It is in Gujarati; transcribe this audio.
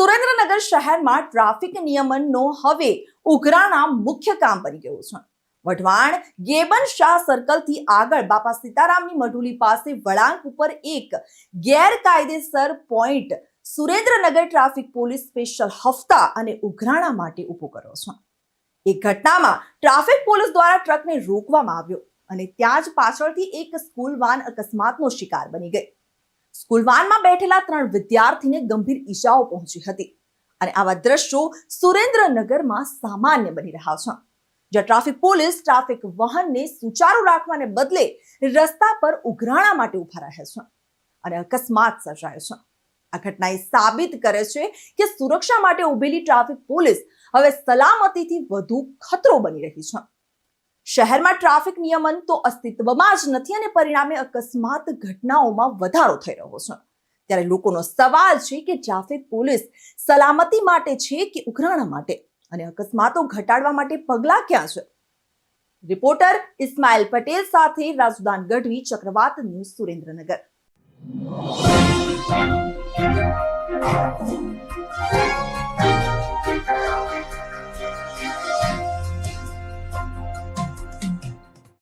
સુરેન્દ્રનગર શહેરમાં ટ્રાફિક નિયમનનો હવે ઉઘરાણા મુખ્ય કામ બની ગયું છે. વઢવાણ ગેબન શાહ સર્કલથી આગળ બાપા સીતારામની મઢુલી પાસે વળાંક ઉપર એક ગેરકાયદેસર point Surendranagar traffic police special હફતા અને ઉઘરાણા માટે ઊભો કર્યો છે. એક ઘટનામાં ટ્રાફિક પોલીસ દ્વારા ટ્રકને રોકવામાં આવ્યો અને ત્યાં જ પાછળથી એક સ્કૂલ વાન અકસ્માતનો શિકાર બની ગઈ. સ્કૂલ બેઠેલા ત્રણ વિદ્યાર્થીને ગંભીર ઈજાઓ પહોંચી હતી. અને આવા દ્રશ્યો સુરેન્દ્રનગરમાં સામાન્ય બની રહ્યા છે. જ્યાં ટ્રાફિક પોલીસ ટ્રાફિક વાહનને સુચારુ રાખવાને બદલે રસ્તા પર ઉઘરાણા માટે ઊભા રહે છે અને અકસ્માત સર્જાયો છે. આ ઘટના એ સાબિત કરે છે કે સુરક્ષા માટે ઊભેલી ટ્રાફિક પોલીસ હવે સલામતીથી વધુ ખતરો બની રહી છે. શહેરમાં ટ્રાફિક નિયમન તો અસ્તિત્વમાં જ નથી અને પરિણામે અકસ્માત ઘટનાઓમાં વધારો થઈ રહ્યો છે. ત્યારે લોકોનો સવાલ છે કે ટ્રાફિક પોલીસ સલામતી માટે છે કે ઉઘરાણા માટે? અને અકસ્માતો ઘટાડવા માટે પગલાં ક્યાં છે? રિપોર્ટર ઇસ્માઇલ પટેલ સાથે રાજુદાન ગઢવી, ચક્રવાત ન્યૂઝ સુરેન્દ્રનગર.